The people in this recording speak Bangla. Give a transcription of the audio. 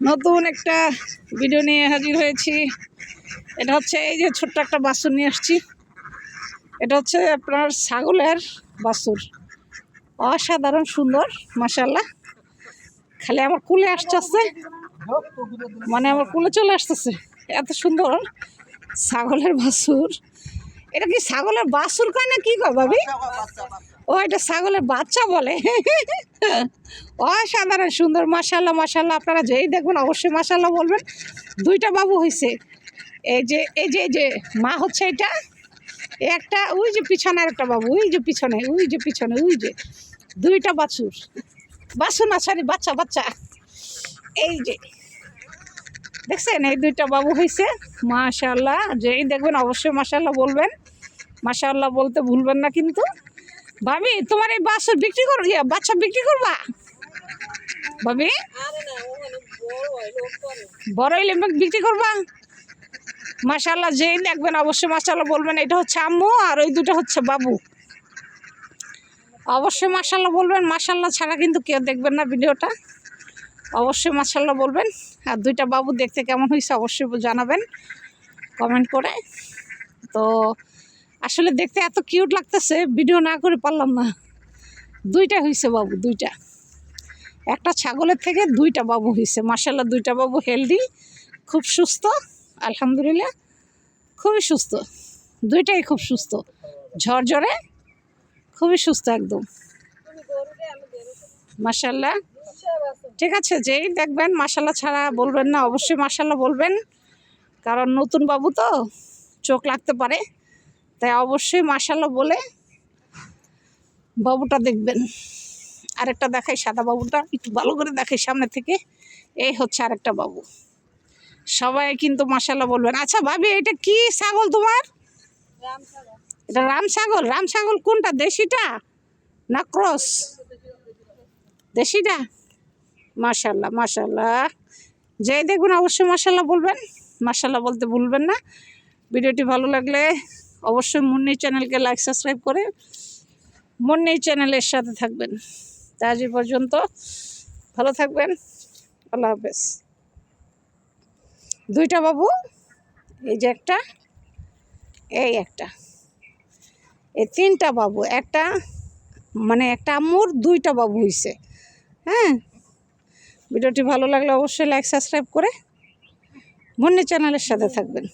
নতুন একটা ভিডিও নিয়ে হাজির হয়েছি। এটা হচ্ছে এই যে ছোট্ট একটা বাসুর নিয়ে আসছি। এটা হচ্ছে আপনার ছাগলের বাসুর। অসাধারণ সুন্দর মাসাল্লাহ খালি আমার কুলে আসতেছে মানে আমার কুলে চলে আসতেছে। এত সুন্দর ছাগলের বাসুর। এটা কি ছাগলের বাসুর কয় না কি কয় ভাবি? ও এটা ছাগলের বাচ্চা বলে। অসাধারণ, সুন্দর মাসাল্লাহ মাসাল্লাহ আপনারা যেই দেখবেন, অবশ্যই মাসাল্লাহ বলবেন। দুইটা বাবু হয়েছে এই যে এই যে এই যে, মা হচ্ছে এটা। একটা, ওই যে পিছনের একটা বাবু, ওই যে পিছনে, ওই যে পিছনে, ওই যে। দুইটা বাছুর। বাছুর না সরি বাচ্চা বাচ্চা। এই যে। দেখছেন, এই দুইটা বাবু হয়েছে মাশাল্লাহ যেই দেখবেন, অবশ্যই মাশাল্লাহ বলবেন। মাশাল্লাহ বলতে ভুলবেন না কিন্তু। ভাবি তোমার এই বাছুর বিক্রি কর ইয়া, বাচ্চা বিক্রি করবা? ভাবি? বড় হইলে বিক্রি করবা? মাশাল্লাহ যেই দেখবেন অবশ্যই মাশাল্লাহ বলবেন এটা হচ্ছে আম্মু আর ওই দুটো হচ্ছে বাবু। অবশ্যই মাশাল্লাহ বলবেন মাশাল্লাহ ছাড়া কিন্তু কেউ দেখবেন না ভিডিওটা। অবশ্যই মাশাল্লাহ বলবেন আর দুইটা বাবু দেখতে কেমন হয়েছে অবশ্যই জানাবেন কমেন্ট করে। তো আসলে দেখতে এত কিউট লাগতেছে ভিডিও না করে পারলাম না। দুইটা হয়েছে বাবু, দুইটা। একটা ছাগলের থেকে দুইটা বাবু হয়েছে মাসাল্লাহ দুইটা বাবু হেলদি খুব সুস্থ, আলহামদুলিল্লাহ, খুবই সুস্থ। দুইটাই খুব সুস্থ। ঝরঝরে, খুবই সুস্থ একদম। মাসাল্লাহ ঠিক আছে, যেই দেখবেন মাসাল্লাহ ছাড়া বলবেন না, অবশ্যই মাসাল্লাহ বলবেন। কারণ নতুন বাবু তো, চোখ লাগতে পারে। তাই অবশ্যই মাসাল্লাহ বলে বাবুটা দেখবেন। আরেকটা দেখাই সাদা বাবুটা, একটু ভালো করে দেখাই সামনে থেকে। এই হচ্ছে আরেকটা বাবু। সবাই কিন্তু মাসাল্লাহ বলবেন আচ্ছা ভাবি, এটা কি ছাগল তোমার? এটা রাম ছাগল। রাম ছাগল কোনটা, দেশিটা না ক্রস? দেশিটা? মাশাল্লাহ মাশাল্লাহ যেই দেখুন অবশ্যই মাশাল্লাহ বলবেন। মাশাল্লাহ বলতে ভুলবেন না। ভিডিওটি ভালো লাগলে অবশ্যই মুন্নি চ্যানেলকে লাইক, সাবস্ক্রাইব করে মুন্নি চ্যানেলের সাথে থাকবেন। তা আজ পর্যন্ত ভালো থাকবেন। আল্লাহ হাফেজ। দুইটা বাবু, এই যে একটা, এই একটা। এই তিনটা বাবু, একটা মানে একটা আম্মুর দুইটা বাবু হইছে। হ্যাঁ? ভিডিওটি ভালো লাগলে অবশ্যই লাইক, সাবস্ক্রাইব করে মুন্নি চ্যানেলের সাথে থাকবেন।